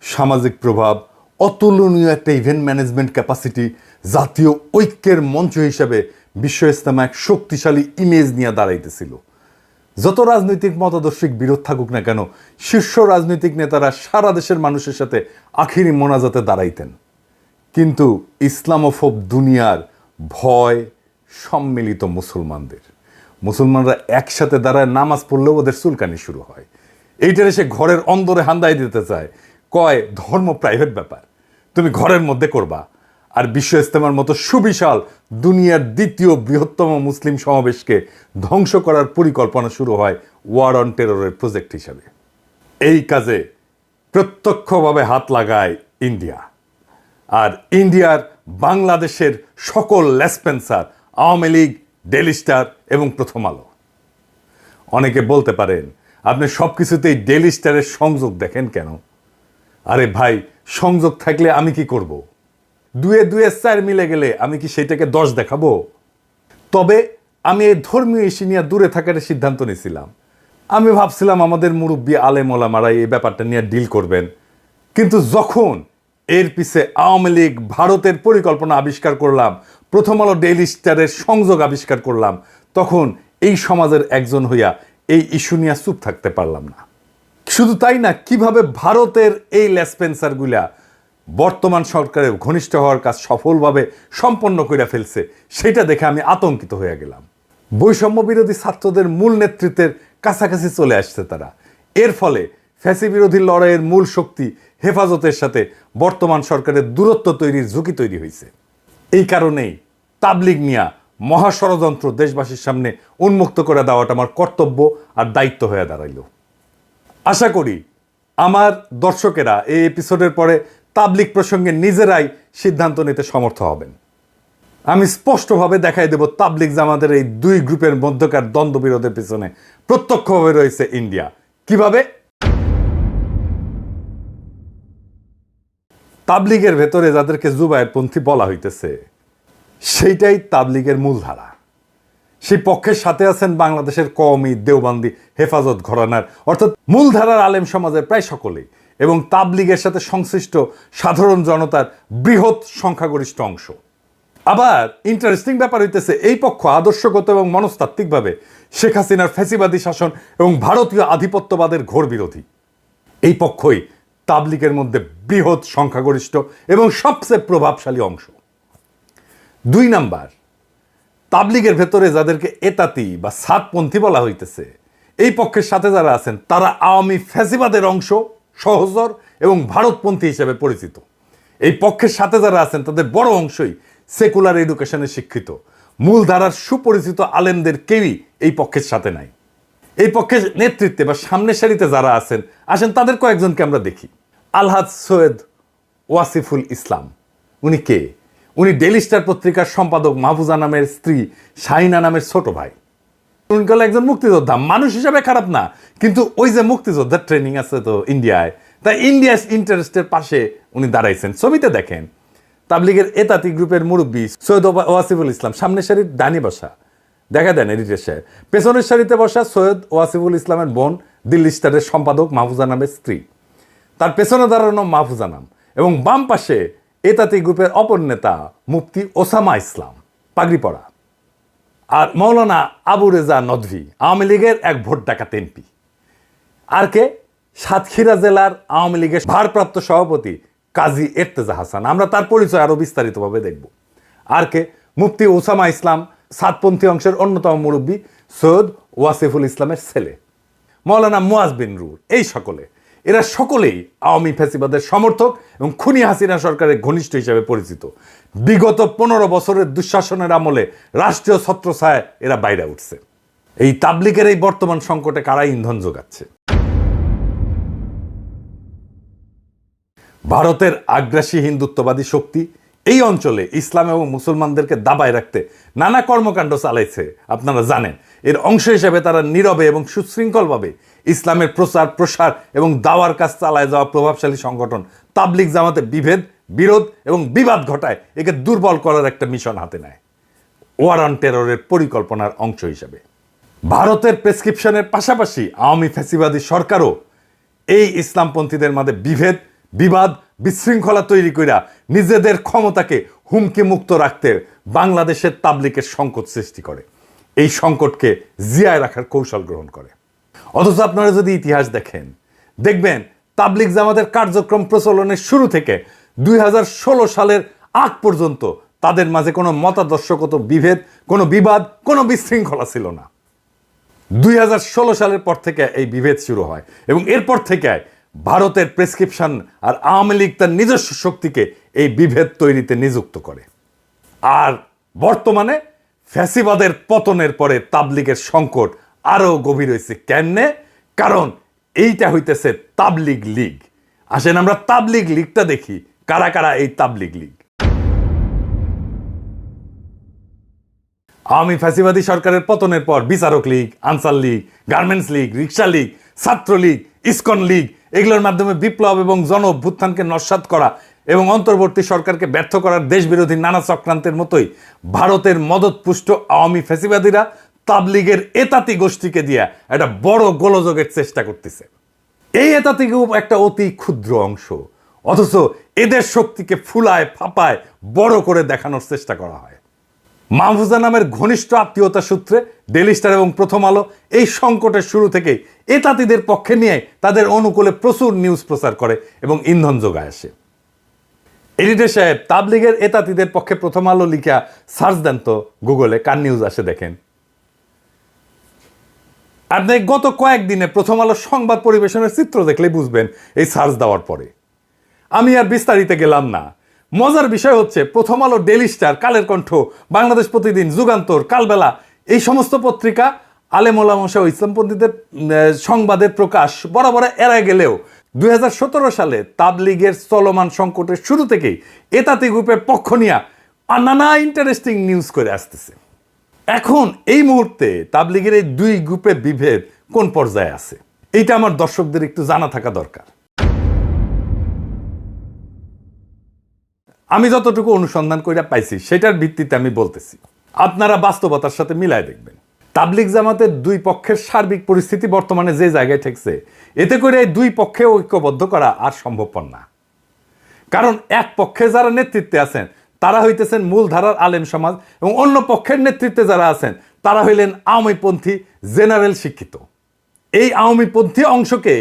সামাজিক প্রভাব, অতুলনীয় একটা ইভেন্ট ম্যানেজমেন্ট ক্যাপাসিটি জাতীয় ঐক্যের মঞ্চ হিসাবে বিশ্ব ইস্তেমা এক শক্তিশালী ইমেজ নিয়ে দাঁড়াইতেছিল। যত রাজনৈতিক মতাদর্শিক বিরোধ থাকুক না কেন, শীর্ষ রাজনৈতিক নেতারা সারা দেশের মানুষের সাথে আখিরি মোনাজাতে দাঁড়াইতেন। কিন্তু ইসলামোফোব দুনিয়ার ভয় সম্মিলিত মুসলমানদের। মুসলমানরা একসাথে দাঁড়ায় নামাজ পড়লেও ওদের চুলকানি শুরু হয়। এইটারে সে ঘরের অন্দরে হান্দাই দিতে চায়। কয় ধর্ম প্রাইভেট ব্যাপার। তুমি ঘরের মধ্যে করবা। আর বিশ্ব ইস্তেমার মতো সুবিশাল দুনিয়ার দ্বিতীয় বৃহত্তম মুসলিম সমাবেশকে ধ্বংস করার পরিকল্পনা শুরু হয় ওয়ার অন টেররের প্রজেক্ট হিসাবে। এই কাজে প্রত্যক্ষভাবে হাত লাগায় ইন্ডিয়া। আর ইন্ডিয়ার বাংলাদেশের সকল লেসপেন্সার, আওয়ামী লীগ ডেলি স্টার এবং প্রথম আলো। অনেকে বলতে পারেন, আপনি সব কিছুতেই ডেলি স্টারের সংযোগ দেখেন কেন? আরে ভাই, সংযোগ থাকলে আমি কি করব? দুয়ে দুয়ে চার মিলে গেলে আমি কি সেটাকে দশ দেখাবো? তবে আমি এই ধর্মীয় ইস্যু নিয়ে দূরে থাকার সিদ্ধান্ত নিয়েছিলাম। আমি ভাবছিলাম আমাদের মুরব্বী আলেম ওলামারা এই ব্যাপারটা নিয়ে ডিল করবেন। কিন্তু যখন এর পিছে আওয়ামী লীগ ভারতের পরিকল্পনা আবিষ্কার করলাম, প্রথম আলো ডেইলি স্টারের সংযোগ আবিষ্কার করলাম, তখন এই সমাজের একজন হইয়া এই ইস্যু নিয়ে চুপ থাকতে পারলাম না। শুধু তাই না, কীভাবে ভারতের এই লেসপেন্সারগুলা বর্তমান সরকারের ঘনিষ্ঠ হওয়ার কাজ সফলভাবে সম্পন্ন করে ফেলছে, সেটা দেখে আমি আতঙ্কিত হয়ে গেলাম। বৈষম্য বিরোধী ছাত্রদের মূল নেতৃত্বের কাছাকাছি চলে আসছে তারা। এর ফলে ফ্যাসি বিরোধী লড়াইয়ের মূল শক্তি হেফাজতের সাথে বর্তমান সরকারের দূরত্ব তৈরির ঝুঁকি তৈরি হয়েছে এই কারণেই তাবলিগ নিয়া মহাষড়যন্ত্র দেশবাসীর সামনে উন্মুক্ত করে দেওয়াটা আমার কর্তব্য আর দায়িত্ব হয়ে দাঁড়াইল। আশা করি আমার দর্শকেরা এই এপিসোডের পরে তাবলিক প্রসঙ্গে নিজেরাই সিদ্ধান্ত নিতে সমর্থ হবেন। আমি স্পষ্টভাবে দেখাই দেব তাবলিক জামাতের এই দুই গ্রুপের মধ্যকার দ্বন্দ্ব বিরোধের পিছনে প্রত্যক্ষভাবে রয়েছে ইন্ডিয়া। কীভাবে? তাবলিগের ভেতরে যাদেরকে জুবায়ের পন্থী বলা হইতেছে, সেইটাই তাবলিগের মূলধারা। সেই পক্ষের সাথে আছেন বাংলাদেশের কওমি দেওবান্দি হেফাজত ঘরানার, অর্থাৎ মূলধারার আলেম সমাজের প্রায় সকলেই, এবং তাবলিগের সাথে সংশ্লিষ্ট সাধারণ জনতার বৃহৎ সংখ্যাগরিষ্ঠ অংশ। আবার ইন্টারেস্টিং ব্যাপার হইতেছে, এই পক্ষ আদর্শগত এবং মনস্তাত্ত্বিকভাবে শেখ হাসিনার ফ্যাসিবাদী শাসন এবং ভারতীয় আধিপত্যবাদের ঘোর বিরোধী। এই পক্ষই তাবলিগের মধ্যে বৃহৎ সংখ্যাগরিষ্ঠ এবং সবচেয়ে প্রভাবশালী অংশ। দুই নাম্বার তাবলিগের ভেতরে যাদেরকে এতাতি বা সাতপন্থী বলা হইতেছে, এই পক্ষের সাথে যারা আছেন, তারা আওয়ামী ফ্যাসিবাদের অংশ সহজর এবং ভারতপন্থী হিসেবে পরিচিত। এই পক্ষের সাথে যারা আছেন, তাদের বড় অংশই সেকুলার এডুকেশনে শিক্ষিত। মূলধারার সুপরিচিত আলেমদের কেউই এই পক্ষের সাথে নাই। এই পক্ষের নেতৃত্বে বা সামনের সারিতে যারা আছেন, আসেন, তাদের কয়েকজনকে আমরা দেখি। আলহাজ সৈয়দ ওয়াসিফুল ইসলাম। উনি কে? উনি ডেলি স্টার পত্রিকার সম্পাদক মাহফুজা নামের স্ত্রী শাহিনা নামের ছোট ভাই। উনি গেল একজন মুক্তিযোদ্ধা। মানুষ হিসাবে খারাপ না, কিন্তু ওই যে মুক্তিযোদ্ধার ট্রেনিং আছে তো ইন্ডিয়ায় তাই ইন্ডিয়া ইন্টারেস্টের পাশে উনি দাঁড়াইছেন। ছবিতে দেখেন, তাবলিগের এতাতি গ্রুপের মুরব্বী সৈয়দ ওয়াসিফুল ইসলাম, সামনের সারির ডানি বসা। দেখা দেন এডিটের সাহেব। পেছনের সারিতে বসা সৈয়দ ওয়াসিফুল ইসলামের বোন, দিল্লি স্টারের সম্পাদক মাহফুজা নামের স্ত্রী। তার পেছনে দাঁড়ানো মাহফুজা নাম এবং বাম পাশে এতাতি গ্রুপের অপর নেতা মুফতি ওসামা ইসলাম পাগড়ি পড়া আর মৌলানা আবু রেজা নদভি, আওয়ামী লীগের এক ভোট ডাকাত এমপি। আর কে? সাতক্ষীরা জেলার আওয়ামী লীগের ভারপ্রাপ্ত সভাপতি কাজী এর্তেজা হাসান। আমরা তার পরিচয় আরও বিস্তারিতভাবে দেখব। আর কে? মুফতি ওসামা ইসলাম, সাতপন্থী অংশের অন্যতম মুরব্বী সৈয়দ ওয়াসিফুল ইসলামের ছেলে। মৌলানা মুয়াজ বিন রুর, এই সকলে। এরা সকলেই আওয়ামী ফ্যাসিবাদের সমর্থক এবং খুনি হাসিনা সরকারের ঘনিষ্ঠ হিসেবে পরিচিত। বিগত পনেরো বছরের দুঃশাসনের আমলে রাষ্ট্রীয় ছত্রছায় এরা বাইরে উঠছে। এই তাবলিকের এই বর্তমান সংকটে কারা ইন্ধন যোগাচ্ছে? ভারতের আগ্রাসী হিন্দুত্ববাদী শক্তি এই অঞ্চলে ইসলাম এবং মুসলমানদেরকে দাবায় রাখতে নানা কর্মকাণ্ড চালাইছে, আপনারা জানেন। এর অংশ হিসেবে তারা নীরবে এবং সুশৃঙ্খলভাবে ইসলামের প্রচার, প্রসার এবং দাওয়ার কাজ চালায় যাওয়া প্রভাবশালী সংগঠন তাবলিক জামাতে বিভেদ, বিরোধ এবং বিবাদ ঘটায়, একে দুর্বল করার একটা মিশন হাতে নেয়। ওয়ার অন টেররের পরিকল্পনার অংশ হিসেবে। ভারতের প্রেসক্রিপশনের পাশাপাশি আওয়ামী ফ্যাসিবাদী সরকারও এই ইসলামপন্থীদের মাঝে বিভেদ বিবাদ, বিশৃঙ্খলা তৈরি কইরা নিজেদের ক্ষমতাকে হুমকি মুক্ত রাখতে বাংলাদেশের তাবলিকের সংকট সৃষ্টি করে। এই সংকটকে জিয়ায় রাখার কৌশল গ্রহণ করে। অথচ আপনারা যদি ইতিহাস দেখেন, দেখবেন তাবলিক জামাতের কার্যক্রম প্রচলনের শুরু থেকে দুই হাজার ষোলো সালের আগ পর্যন্ত তাদের মাঝে কোনো মতাদর্শগত বিভেদ, কোনো বিবাদ, কোনো বিশৃঙ্খলা ছিল না। দুই হাজার ষোলো সালের পর থেকে এই বিভেদ শুরু হয় এবং এরপর থেকে ভারতের প্রেসক্রিপশন আর আওয়ামী লীগ তার নিজস্ব শক্তিকে এই বিভেদ তৈরিতে নিযুক্ত করে। আর বর্তমানে ফ্যাসিবাদের পতনের পরে তাবলিগের সংকট আরও গভীর হয়েছে কেমনে? কারণ এইটা হইতেছে তাবলিগ লীগ। আসেন আমরা তাবলিগ লীগটা দেখি। কারা কারা এই তাবলিগ লীগ? আওয়ামী ফ্যাসিবাদী সরকারের পতনের পর বিচারক league, Ansar league, garments league, rickshaw league, ছাত্র লীগ, ইসকন লীগ এগুলোর মাধ্যমে বিপ্লব এবং জন অভ্যুত্থানকে নস্বাত করা এবং অন্তর্বর্তী সরকারকে ব্যর্থ করার দেশবিরোধী নানা চক্রান্তের মতোই ভারতের মদতপুষ্ট আওয়ামী ফ্যাসিবাদীরা তাবলিগের এতাতি গোষ্ঠীকে দিয়া একটা বড় গোলযোগের চেষ্টা করতেছে। এই এতাতিকেও একটা অতি ক্ষুদ্র অংশ। অথচ এদের শক্তিকে ফুলায়, ফাপায় বড় করে দেখানোর চেষ্টা করা হয়। মাহফুজা নামের ঘনিষ্ঠ আত্মীয়তা সূত্রে ডেলি স্টার এবং প্রথম আলো এই সংকটের শুরু থেকেই এ তাঁতিদের পক্ষে নিয়ে তাদের অনুকূলে প্রচুর নিউজ প্রচার করে এবং ইন্ধন যোগায় আসে। এডিটর সাহেব, তাবলিগের এ তাঁতিদের পক্ষে প্রথম আলো লিখা সার্চ দেন তো গুগলে, কার নিউজ আসে দেখেন। আপনি গত কয়েকদিনে প্রথম আলো সংবাদ পরিবেশনের চিত্র দেখলেই বুঝবেন এই সার্চ দেওয়ার পরে। আমি আর বিস্তারিত গেলাম না। মজার বিষয় হচ্ছে, প্রথম আলো ডেলি স্টার, কালের কণ্ঠ, বাংলাদেশ প্রতিদিন, যুগান্তর, কালবেলা, এই সমস্ত পত্রিকা আলেমোলামশা ও ইসলামপন্থীদের সংবাদের প্রকাশ, বরাবর এড়া গেলেও দুই হাজার সতেরো সালে তাবলিগের চলমান সংকটের শুরু থেকেই এতাতি গ্রুপের পক্ষ নিয়ে নানা ইন্টারেস্টিং নিউজ করে আসতেছে। এখন এই মুহূর্তে তাবলিগের এই দুই গ্রুপের বিভেদ কোন পর্যায়ে আছে? এইটা আমার দর্শকদের একটু জানা থাকা দরকার। আমি যতটুকু অনুসন্ধান করে পাইছি, সেটার ভিত্তিতে আমি বলতেছি। আপনারা বাস্তবতার সাথে মিলায় দেখবেন। তাবলিক জামাতের দুই পক্ষের সার্বিক পরিস্থিতি বর্তমানে যে জায়গায় ঠেকছে, এতে করে এই দুই পক্ষে ঐক্যবদ্ধ করা আর সম্ভবপর না। কারণ এক পক্ষে যারা নেতৃত্বে আছেন, তারা হইতেছেন মূলধারার আলেম সমাজ এবং অন্য পক্ষের নেতৃত্বে যারা আছেন, তারা হইলেন আওয়ামীপন্থী জেনারেল শিক্ষিত। এই আওয়ামীপন্থী অংশকে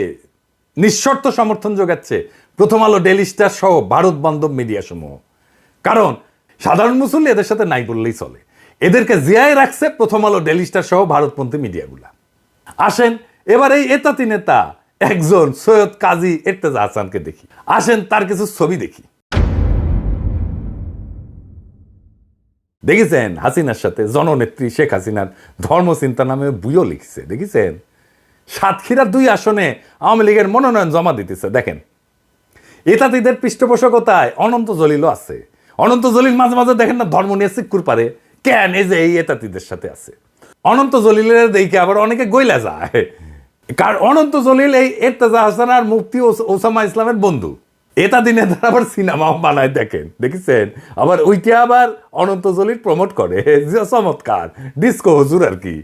নিঃশর্ত সমর্থন যোগাচ্ছে প্রথম আলো ডেলি স্টার সহ ভারত বান্ধব মিডিয়া সমূহ। কারণ, সাধারণ মুসল্লি এদের সাথে নাই বললেই চলে। এদেরকে জিয়ায় রাখছে প্রথম আলো ডেলি স্টার সহ ভারতপন্থী মিডিয়াগুলা আসেন, এবার এই এতাতি নেতা, একজন সৈয়দ কাজী এরতেজা হাসানকে দেখি। আসেন, তার কিছু ছবি দেখি। দেখেছেন, হাসিনার সাথে জননেত্রী শেখ হাসিনার ধর্মচিন্তা নামে বুইও লিখছে, দেখেছেন? সাতক্ষীরার দুই আসনে আওয়ামী লীগের মনোনয়ন জমা দিতেছে, দেখেন। এতাতিদের পৃষ্ঠপোষকতায় অনন্ত জলিলও আছে। অনন্ত জলিল মাঝে মাঝে দেখেন না, ধর্ম নিয়ে সিক্কুর পারে। কেন এই যে এই এতাতিদের সাথে আছে? অনন্ত জলিলের দেখে আবার অনেকে গইলা যায়। কারণ অনন্ত জলিল এই এরতেজা হাসান আর মুফতি ওসামা ইসলামের বন্ধু। এটা দিনে তারা আবার সিনেমাও বানায় দেখেন, দেখেছেন? আবার ওইটা আবার অনন্ত জলিল প্রমোট করে। চমৎকার ডিস্কো হজুর আর কি।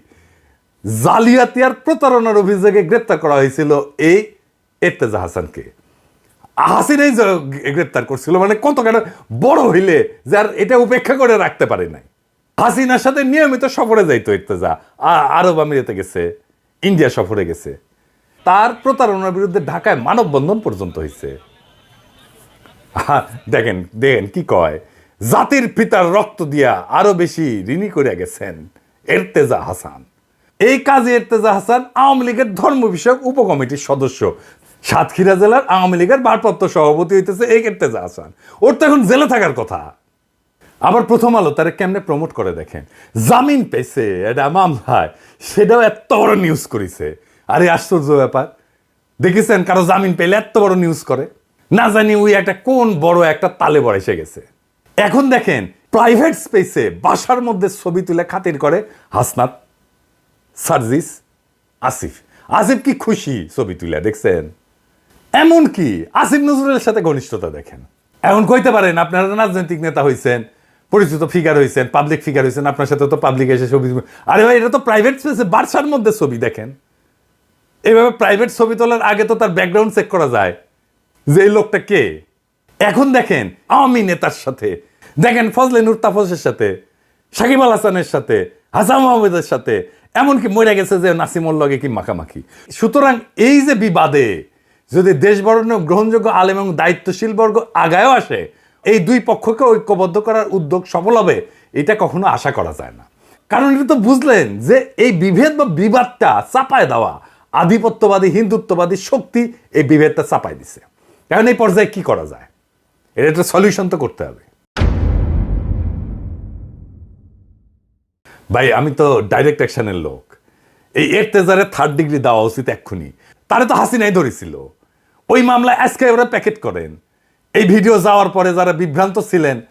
জালিয়াতি আর প্রতারণার অভিযোগে গ্রেপ্তার করা হয়েছিল এই এরতেজা হাসানকে। হাসিনাই গ্রেপ্তার করছিল মানে কত কেন বড় হইলে যার এটা উপেক্ষা করে রাখতে পারে নাই। হাসিনার সাথে নিয়মিত সফরে যাইতো ইর্তেজা। আরব আমিরাতে গেছে, ইন্ডিয়া সফরে গেছে। তার প্রতারণার বিরুদ্ধে ঢাকায় মানববন্ধন পর্যন্ত হয়েছে দেখেন দেখেন কি কয়, জাতির পিতার রক্ত দিয়া আরও বেশি ঋণী করে গেছেন এরতেজা হাসান। এই কাজী এরতেজা হাসান আওয়ামী লীগের ধর্ম বিষয়ক উপকমিটির সদস্য। সাতক্ষীরা জেলার আওয়ামী লীগের ভারপ্রাপ্ত সভাপতি হইতেছে এই এরতেজা হাসান ওর তো এখন জেলে থাকার কথা। আবার প্রথম আলো, তারা কেমনে প্রমোট করে দেখেন? জামিন পেয়েছে, এটা মামলায়। সেটাও এত বড় নিউজ করেছে। আরে আশ্চর্য ব্যাপার। দেখেছেন কারও জামিন পেলে এত বড় নিউজ করে? না জানি ওই একটা কোন বড় একটা তালে বড় এসে গেছে। এখন দেখেন প্রাইভেট স্পেসে বাসার মধ্যে ছবি তুলে খাতির করে হাসনাত সার্জিস আসিফ। আসিফ কি খুশি ছবি তুলে, দেখছেন? এমন কি আসিফ নজরুলের সাথে ঘনিষ্ঠতা দেখেন। এখন কইতে পারেন, আপনারা রাজনৈতিক নেতা হয়েছেন পরিচিত ফিগার হয়েছেন পাবলিক ফিগার হয়েছেন আপনার সাথে তো পাবলিক এসে ছবি আরে ভাই, এটা তো প্রাইভেট স্পেসে বার্সার মধ্যে ছবি দেখেন। এইভাবে প্রাইভেট ছবি তোলার আগে তো তার ব্যাকগ্রাউন্ড চেক করা যায়। যে এই লোকটা কে? এখন দেখেন, আওয়ামী নেতার সাথে, দেখেন ফজলে নুর তাফসের সাথে, সাকিব আল হাসানের সাথে, হাসান মাহমুদের সাথে, এমনকি মরে গেছে যে নাসিমুল লগে কি মাখামাখি। সুতরাং এই যে বিবাদে যদি দেশ বরণ্য গ্রহণযোগ্য আলেম এবং দায়িত্বশীল বর্গ আগায়ও আসে, এই দুই পক্ষকে ঐক্যবদ্ধ করার উদ্যোগ সফল হবে, এটা কখনো আশা করা যায় না। কারণ এটা তো বুঝলেন যে এই বিভেদ বা বিবাদটা চাপায় দেওয়া, আধিপত্যবাদী, হিন্দুত্ববাদী শক্তি এই বিভেদটা চাপায় দিছে। কারণ এই পর্যায়ে কি করা যায়? এটা একটা সলিউশন তো করতে হবে। ভাই, আমি তো ডাইরেক্ট অ্যাকশনের লোক। এই এরতেজারে থার্ড ডিগ্রি দেওয়া উচিত এক্ষুনি। তারে তো হাসিনাই ধরেছিল। ওই মামলা আজকে ওরা প্যাকেট করেন। এই ভিডিও যাওয়ার পরে যারা বিভ্রান্ত ছিলেন,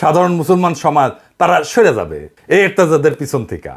সাধারণ মুসলমান সমাজ, তারা সরে যাবে এই এরতেজাদের পিছন থেকে।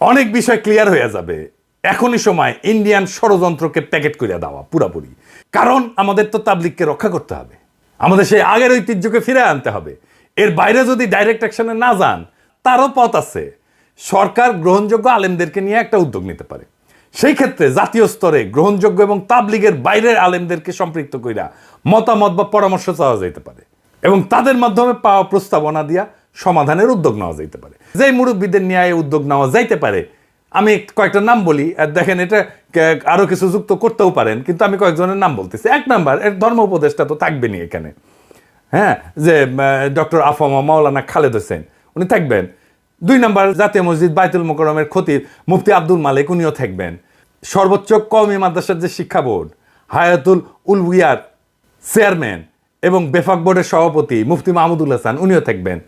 অনেক বিষয় ক্লিয়ার হয়ে যাবে। এখনই সময় ইন্ডিয়ান ষড়যন্ত্রকে প্যাকেট করে দেওয়া, পুরাপুরি। কারণ আমাদের তো তাবলিককে রক্ষা করতে হবে। আমাদের সেই আগের ঐতিহ্যকে ফিরে আনতে হবে। এর বাইরে যদি ডাইরেক্ট অ্যাকশনে না যান, তারও পথ আছে। সরকার গ্রহণযোগ্য আলেমদেরকে নিয়ে একটা উদ্যোগ নিতে পারে। সেই ক্ষেত্রে জাতীয় স্তরে গ্রহণযোগ্য এবং তাবলিগের বাইরের আলেমদেরকে সম্পৃক্ত কইরা মতামত বা পরামর্শ চাওয়া যেতে পারে এবং তাদের মাধ্যমে পাওয়া প্রস্তাবনা দিয়া সমাধানের উদ্যোগ নেওয়া যেতে পারে। যেই মুরব্বীদের নিয়ে উদ্যোগ নেওয়া যাইতে পারে, আমি কয়েকটা নাম বলি দেখেন এটা কে- আরও কিছু যুক্ত করতেও পারেন, কিন্তু আমি কয়েকজনের নাম বলতেছি। এক নাম্বার, এর ধর্ম উপদেষ্টা তো থাকবেনি এখানে। হ্যাঁ যে ডক্টর আফমা মাওলানা খালেদ হোসেন, উনি থাকবেন। দুই নম্বর জাতীয় মসজিদ বাইতুল মোকরমের খতিব মুফতি আব্দুল মালিক, উনিও থাকবেন। সর্বোচ্চ কওমি মাদ্রাসার যে শিক্ষা বোর্ড, হায়াতুল উলউইয়ার চেয়ারম্যান এবং বেফাক বোর্ডের সভাপতি মুফতি মাহমুদুল হাসান, উনিও থাকবেন।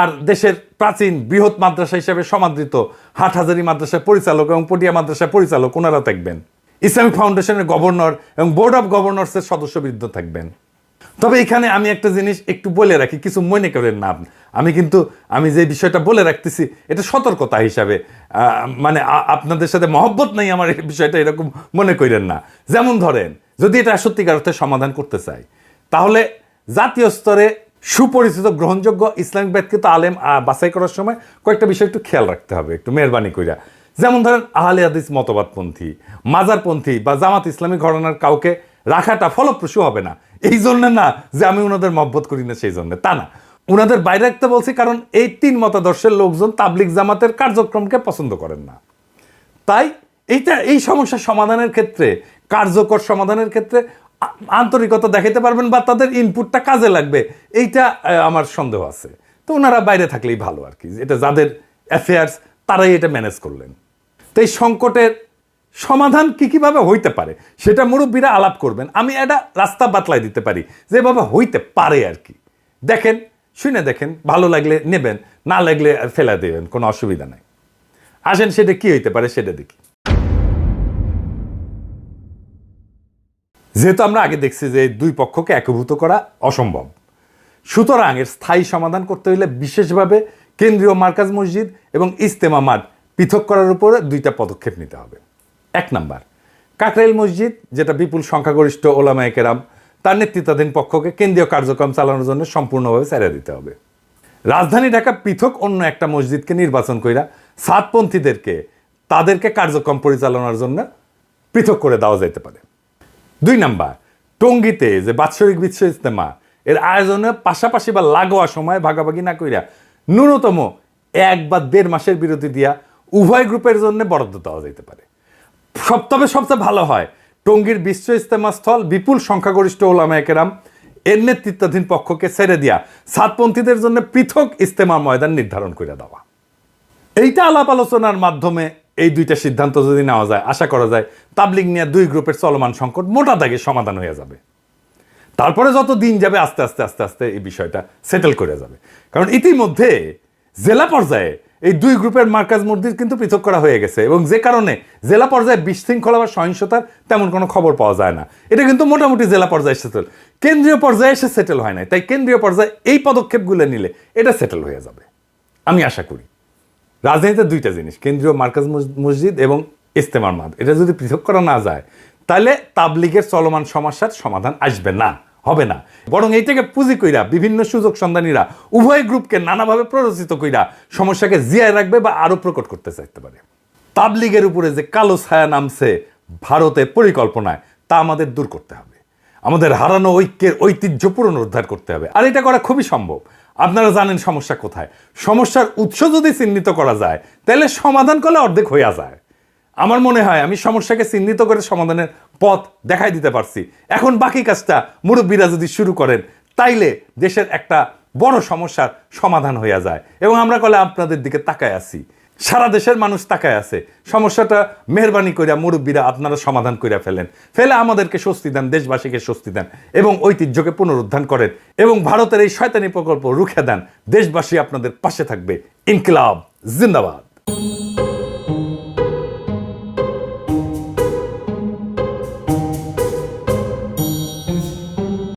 আর দেশের প্রাচীন বৃহৎ মাদ্রাসা হিসেবে সমাদৃত হাটহাজারি মাদ্রাসার পরিচালক এবং পটিয়া মাদ্রাসার পরিচালক ওনারা থাকবেন। ইসলামিক ফাউন্ডেশনের গভর্নর এবং বোর্ড অব গভর্নর্সের সদস্যবৃন্দ থাকবেন। তবে এখানে আমি একটা জিনিস একটু বলে রাখি, কিছু মনে করেন না আমি কিন্তু, আমি যে বিষয়টা বলে রাখতেছি, এটা সতর্কতা হিসাবে মানে আপনাদের সাথে মহব্বত নাই আমার এই বিষয়টা এরকম মনে করেন না। যেমন ধরেন, যদি এটা সত্যিকার অর্থে সমাধান করতে চাই, তাহলে জাতীয় স্তরে সুপরিচিত গ্রহণযোগ্য ইসলামিক ব্যক্তিগত আলেম বাছাই করার সময় কয়েকটা বিষয় একটু খেয়াল রাখতে হবে, একটু মেহরবানি কইরা। যেমন ধরেন, আহলে হাদিস মতবাদপন্থী, মাজারপন্থী বা জামাত ইসলামী ঘটনার কাউকে রাখাটা ফলপ্রসূ হবে না। এই জন্য না যে আমি ওনাদের মহব্বত করি না সেই জন্য তা না। ওনাদের বাইরে রাখতে বলছি কারণ এই তিন মতাদর্শের লোকজন তাবলিক জামাতের কার্যক্রমকে পছন্দ করেন না। তাই এইটা, এই সমস্যার সমাধানের ক্ষেত্রে, কার্যকর সমাধানের ক্ষেত্রে আন্তরিকতা দেখাতে পারবেন বা তাদের ইনপুটটা কাজে লাগবে, এইটা আমার সন্দেহ আছে। তো ওনারা বাইরে থাকলেই ভালো আর কি, এটা যাদের অ্যাফেয়ার্স তারাই এটা ম্যানেজ করলেন। তো এই সংকটের সমাধান কি কীভাবে হইতে পারে? সেটা মুরব্বীরা আলাপ করবেন। আমি এটা রাস্তা বাতলাই দিতে পারি। যেভাবে হইতে পারে আর কি। দেখেন, শুনে দেখেন, ভালো লাগলে নেবেন, না লাগলে ফেলা দেবেন, কোনো অসুবিধা নাই। আসেন, সেটা কি হইতে পারে সেটা দেখি। যেহেতু আমরা আগে দেখছি যে দুই পক্ষকে একীভূত করা অসম্ভব, সুতরাং এর স্থায়ী সমাধান করতে হলে বিশেষভাবে কেন্দ্রীয় মার্কাজ মসজিদ এবং ইস্তেমা মাঠ পৃথক করার উপরে দুইটা পদক্ষেপ নিতে হবে। এক নাম্বার। কাকরাইল মসজিদ, যেটা বিপুল সংখ্যাগরিষ্ঠ ওলামা কেরাম, তার নেতৃত্বাধীন পক্ষকে কেন্দ্রীয় কার্যক্রম চালানোর জন্য সম্পূর্ণভাবে ছেড়ে দিতে হবে। রাজধানী ঢাকা পৃথক অন্য একটা মসজিদকে নির্বাচন কইরা সাতপন্থীদেরকে তাদেরকে কার্যক্রম পরিচালনার জন্য পৃথক করে দেওয়া যেতে পারে। দুই নাম্বার, টঙ্গিতে যে বাৎসরিক বিশ্ব ইজতেমা, এর আয়োজনে পাশাপাশি বা লাগোয়া সময় ভাগাভাগি না কইরা ন্যূনতম এক বা দেড় মাসের বিরতি দিয়া উভয় গ্রুপের জন্য বরাদ্দ দেওয়া যেতে পারে। সব, তবে সবচেয়ে ভালো হয়। টঙ্গীর বিশ্ব ইজতেমা স্থল বিপুল সংখ্যাগরিষ্ঠ ওলামায়ে কেরাম এর নেতৃত্বাধীন পক্ষকে ছেড়ে দিয়া সাতপন্থীদের জন্য পৃথক ইজতেমা ময়দান নির্ধারণ করে দেওয়া। এইটা আলাপ আলোচনার মাধ্যমে এই দুইটা সিদ্ধান্ত যদি নেওয়া যায়, আশা করা যায়, তাবলিগ নিয়ে দুই গ্রুপের চলমান সংকট মোটা দাগে সমাধান হয়ে যাবে। তারপরে যত দিন যাবে, আস্তে আস্তে আস্তে আস্তে এই বিষয়টা সেটেল করে যাবে। কারণ ইতিমধ্যে জেলা পর্যায়ে এই দুই গ্রুপের মার্কাজ মসজিদ কিন্তু পৃথক করা হয়ে গেছে এবং যে কারণে জেলা পর্যায়ে বিশৃঙ্খলা বা সহিংসতার তেমন কোনো খবর পাওয়া যায় না। এটা কিন্তু মোটামুটি জেলা পর্যায়ে সেটেল কেন্দ্রীয় পর্যায়ে এসে সেটেল হয় নাই। তাই কেন্দ্রীয় পর্যায়ে এই পদক্ষেপগুলো নিলে এটা সেটেল হয়ে যাবে। আমি আশা করি। রাজধানীতে দুইটা জিনিস, কেন্দ্রীয় মার্কাজ মসজিদ এবং ইস্তেমার মাদ এটা যদি পৃথক করা না যায়, তাহলে তাবলিগের চলমান সমস্যার সমাধান আসবে না। হবে না। বরং এই থেকে পুঁজি কইরা, বিভিন্ন সুযোগ সন্ধানীরা, উভয় গ্রুপকে নানাভাবে প্ররোচিত কইরা সমস্যাকে জিয়ায় রাখবে বা আরও প্রকট করতে চাইতে পারে। তাবলিগের উপরে যে কালো ছায়া নামছে ভারতের পরিকল্পনায়, তা আমাদের দূর করতে হবে। আমাদের হারানো ঐক্যের ঐতিহ্য পুনরুদ্ধার করতে হবে। আর এটা করা খুবই সম্ভব। আপনারা জানেন সমস্যা কোথায়। সমস্যার উৎস যদি চিহ্নিত করা যায়, তাহলে সমাধান করলে অর্ধেক হইয়া যায়। আমার মনে হয় আমি সমস্যাকে চিহ্নিত করে সমাধানের পথ দেখাই দিতে পারছি। এখন বাকি কাজটা মুরব্বীরা যদি শুরু করেন, তাইলে দেশের একটা বড় সমস্যার সমাধান হইয়া যায়। এবং আমরা কলে আপনাদের দিকে তাকায় আছি। সারা দেশের মানুষ তাকায় আছে। সমস্যাটা মেহরবানি করিয়া মুরব্বীরা আপনারা সমাধান করিয়া ফেলেন। ফেলে আমাদেরকে স্বস্তি দেন, দেশবাসীকে স্বস্তি দেন এবং ঐতিহ্যকে পুনরুদ্ধার করেন এবং ভারতের এই শয়তানি প্রকল্প রুখে দেন। দেশবাসী আপনাদের পাশে থাকবে। ইনকিলাব, জিন্দাবাদ।